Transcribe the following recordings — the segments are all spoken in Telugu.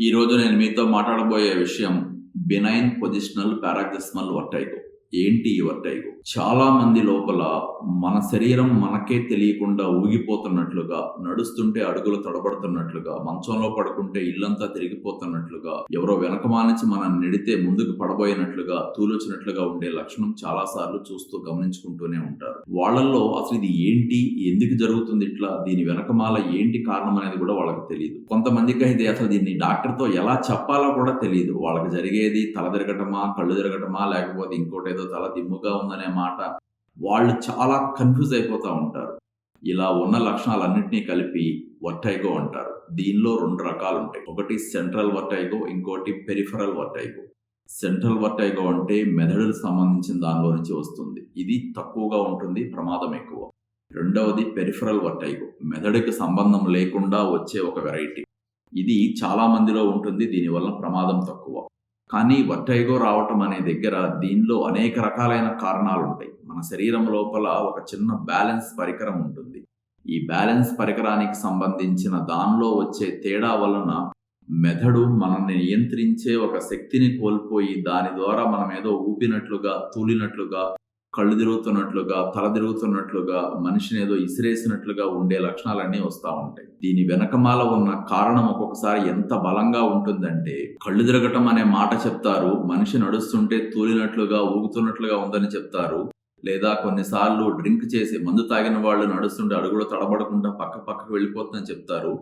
ఈ రోజు నేను మీతో మాట్లాడబోయే విషయం బినైన్ పొజిషనల్ పారాగ్జిస్మల్ వర్టైగో ఏంటి ఈ వర్టైగో చాలా మంది లోపల మన శరీరం మనకే తెలియకుండా ఊగిపోతున్నట్లుగా నడుస్తుంటే అడుగులు తడబడుతున్నట్లుగా మంచంలో పడుకుంటే ఇల్లంతా తిరిగిపోతున్నట్లుగా ఎవరో వెనకమానించి మనం నెడితే ముందుకు పడబోయినట్లుగా తూలొచ్చినట్లుగా ఉండే లక్షణం చాలా సార్లు చూస్తూ గమనించుకుంటూనే ఉంటారు. వాళ్ళల్లో అసలు ఇది ఏంటి? ఎందుకు జరుగుతుంది ఇట్లా? దీని వెనకమాల ఏంటి కారణం అనేది కూడా వాళ్ళకి తెలియదు కొంతమందికి అయితే అసలు దీన్ని డాక్టర్తో ఎలా చెప్పాలో కూడా తెలియదు వాళ్ళకి జరిగేది తల తిరగటమా కళ్ళు తిరగటమా లేకపోతే ఇంకోటి ఏదో తల దిమ్ముగా ఉందనే మాట వాళ్ళు చాలా కన్ఫ్యూజ్ అయిపోతూ ఉంటారు. ఇలా ఉన్న లక్షణాలన్నింటినీ కలిపి వర్టైగో అంటారు. దీనిలో రెండు రకాలు ఉంటాయి ఒకటి సెంట్రల్ వర్టైగో ఇంకోటి పెరిఫరల్ వర్టైగో. సెంట్రల్ వర్టైగో అంటే మెదడుకు సంబంధించిన దానిలో నుంచి వస్తుంది. ఇది తక్కువగా ఉంటుంది ప్రమాదం ఎక్కువ. రెండవది పెరిఫరల్ వర్టైగో. మెదడుకి సంబంధం లేకుండా వచ్చే ఒక వెరైటీ. ఇది చాలా మందిలో ఉంటుంది దీనివల్ల ప్రమాదం తక్కువ. కానీ వర్టైగో రావటం అనే దగ్గర దీనిలో అనేక రకాలైన కారణాలు ఉంటాయి మన శరీరం లోపల ఒక చిన్న బ్యాలెన్స్ పరికరం ఉంటుంది. ఈ బ్యాలెన్స్ పరికరానికి సంబంధించిన దానిలో వచ్చే తేడా వలన మెదడు మనల్ని నియంత్రించే ఒక శక్తిని కోల్పోయి దాని ద్వారా మనం ఏదో ఊపినట్లుగా తూలినట్లుగా కళ్ళు తిరుగుతున్నట్లుగా తల తిరుగుతున్నట్లుగా మనిషిని ఏదో ఇసిరేసినట్లుగా ఉండే లక్షణాలన్నీ వస్తూ ఉంటాయి. దీని వెనకమాల ఉన్న కారణం ఒక్కొక్కసారి ఎంత బలంగా ఉంటుందంటే కళ్ళు తిరగటం అనే మాట చెప్తారు మనిషి నడుస్తుంటే తూలినట్లుగా ఊగుతున్నట్లుగా ఉందని చెప్తారు. లేదా కొన్నిసార్లు డ్రింక్ చేసి మందు తాగిన వాళ్ళు నడుస్తుంటే అడుగులో తడబడకుండా పక్క పక్కకు వెళ్ళిపోతుందని చెప్తారు.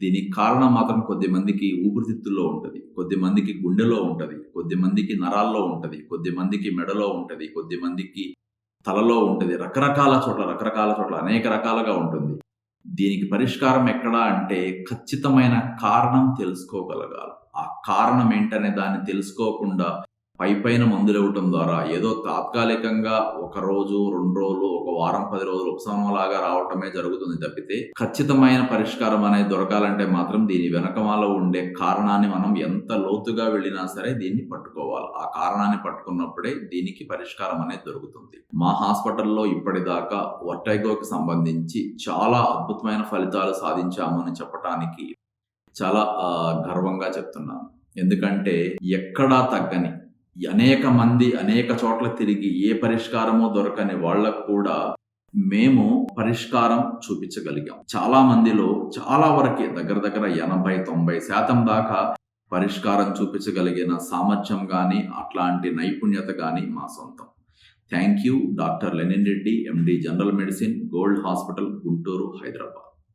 దీనికి కారణం మాత్రం కొద్ది మందికి ఊపిరితిత్తుల్లో ఉంటుంది కొద్దిమందికి గుండెలో ఉంటుంది కొద్దిమందికి నరాల్లో ఉంటుంది కొద్ది మందికి మెడలో ఉంటుంది కొద్ది మందికి తలలో ఉంటుంది. రకరకాల చోట్ల రకరకాల చోట్ల అనేక రకాలుగా ఉంటుంది. దీనికి పరిష్కారం ఎక్కడా అంటే ఖచ్చితమైన కారణం తెలుసుకోగలగాలి. ఆ కారణం ఏంటనే దాన్ని తెలుసుకోకుండా పై పైన మందులు ఇవ్వటం ద్వారా ఏదో తాత్కాలికంగా ఒక రోజు రెండు రోజులు ఒక వారం పది రోజులు ఉపశమనం లాగా రావటమే జరుగుతుంది తప్పితే ఖచ్చితమైన పరిష్కారం అనేది దొరకాలంటే మాత్రం దీని వెనకమాలో ఉండే కారణాన్ని మనం ఎంత లోతుగా వెళ్ళినా సరే దీన్ని పట్టుకోవాలి. ఆ కారణాన్ని పట్టుకున్నప్పుడే దీనికి పరిష్కారం అనేది దొరుకుతుంది. మా హాస్పిటల్లో ఇప్పటిదాకా వర్టైగోకి సంబంధించి చాలా అద్భుతమైన ఫలితాలు సాధించాము అని చెప్పటానికి చాలా గర్వంగా చెప్తున్నాను. ఎందుకంటే ఎక్కడా తగ్గని అనేక మంది అనేక చోట్ల తిరిగి ఏ పరిష్కారమో దొరకని వాళ్ళకు కూడా మేము పరిష్కారం చూపించగలిగాం. చాలా మందిలో చాలా వరకే దగ్గర దగ్గర ఎనభై తొంభై శాతం దాకా పరిష్కారం చూపించగలిగిన సామర్థ్యం కానీ అట్లాంటి నైపుణ్యత కానీ మా సొంతం. Thank you. Doctor Lenin Reddy M D general medicine gold hospital Guntur Hyderabad.